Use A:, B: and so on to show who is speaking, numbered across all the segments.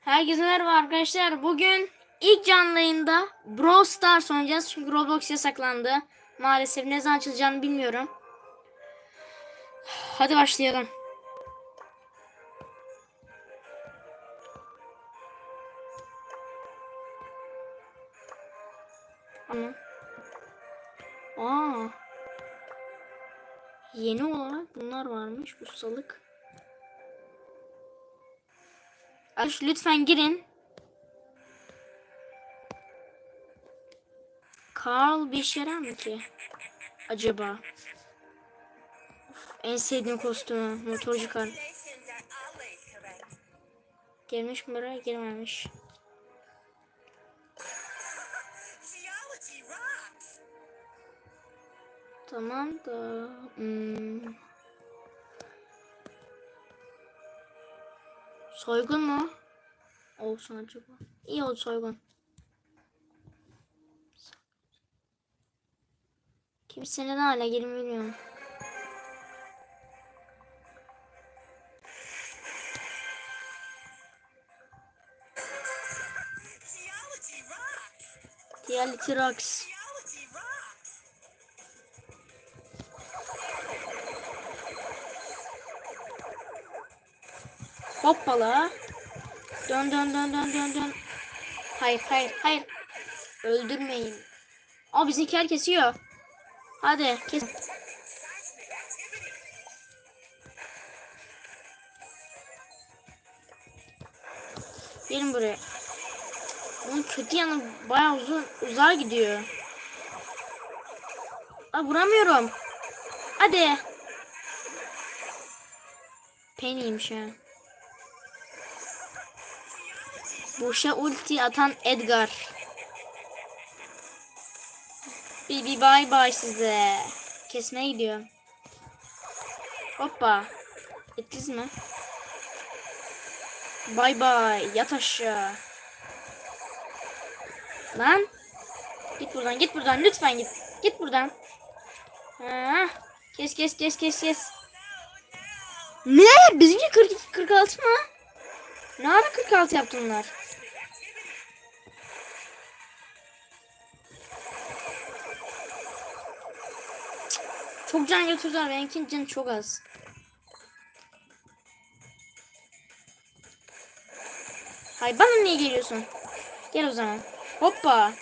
A: Herkese merhaba arkadaşlar. Bugün ilk canlı yayında Brawl Stars oynayacağız. Çünkü Roblox yasaklandı. Maalesef ne zaman açılacağını bilmiyorum. Hadi başlayalım. Ama. Aa. Yeni olarak bunlar varmış. Ustalık. Arkadaş lütfen girin. Carl bir işe yarar mı ki? Acaba? Of, en sevdiğim kostümü. Motorcu
B: correct.
A: Girmiş mi buraya? Girmemiş. Tamam da... Hmm. Soygun mu? Olsun acaba. İyi oldu soygun. Kimse neden hala girmiyor bilmiyorum.
B: Geology rocks.
A: Reality Rocks. Hoppala. Dön dön dön dön dön dön. Hayır hayır hayır. Öldürmeyin. Aa bizimkiler kesiyor. Hadi kes. Gelin buraya. Bunun kötü yanı bayağı uzun uzağa gidiyor. Aa vuramıyorum. Hadi. Penny'ymiş ha. Boşa ulti atan Edgar. Bir bay bay size. Kesmeye gidiyorum. Hoppa. Ettiniz mi? Bay bay. Yat aşağı. Lan. Git buradan git buradan lütfen git. Git buradan. Ha. Kes kes kes kes kes. Ne? Bizimki 42 46 mı? Ne ara 46 yaptılar? Çok can götürdüler. Benimkinin canı çok az. Hay bana niye geliyorsun? Gel o zaman. Hoppa.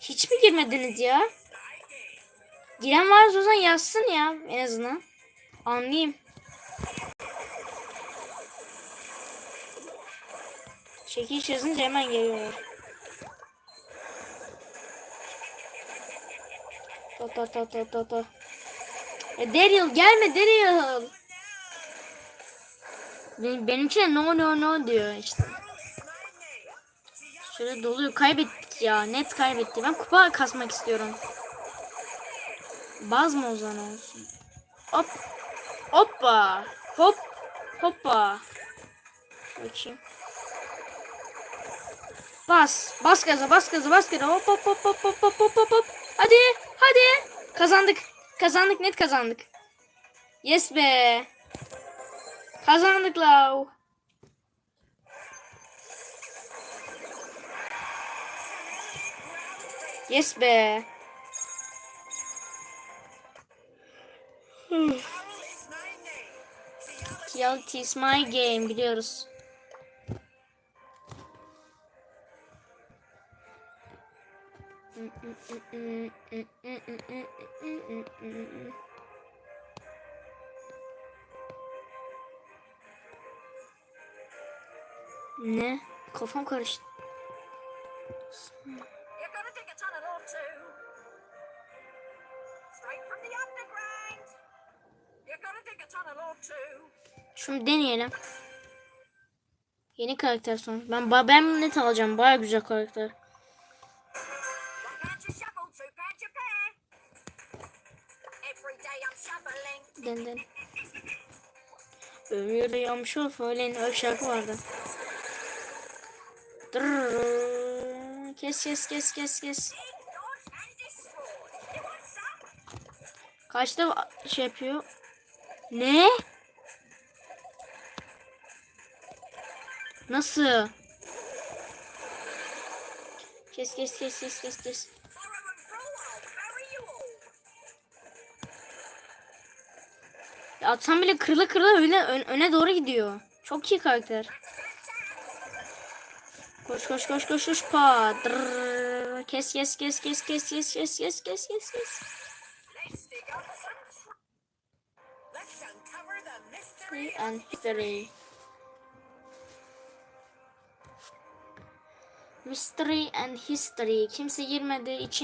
A: Hiç mi girmediniz ya? Giren varsa o zaman yazsın ya en azından. Anlayayım. Çekiş yazınca hemen geliyorlar. Ta ta ta ta ta ta. E, Daryl gelme Daryl. Benim, benim için no no no diyor işte. Şöyle doluyor. Kaybettik ya. Net kaybetti. Ben kupa kasmak istiyorum. Baz mı o zaman olsun? Hop. Hoppa. Hop. Hoppa. Bakayım. Bas. Bas gaza bas gaza bas gaza. Hop hop hop hop hop hop hop hop. Kazandık. Net kazandık. Yes be. Kazandık la. Yes be. Reality is my game biliyoruz.
B: Tunnel or two.
A: Şunu deneyelim. Yeni karakter son. Ben ben net alacağım. Baya güzel karakter. denden. Ömür de yanmış ol öyle öyle şarkı vardı. Dırr. Kes kes kes kes kes. Kaçta şey yapıyor? Ne? Nasıl? Kes kes kes kes kes kes. Atsam bile kırıla kırıla öyle ön- öne doğru gidiyor. Çok iyi karakter. Koş koş koş koş koş pa. Kes kes kes kes kes kes kes kes kes kes kes. And history. Mystery and history. Kimse girmediği için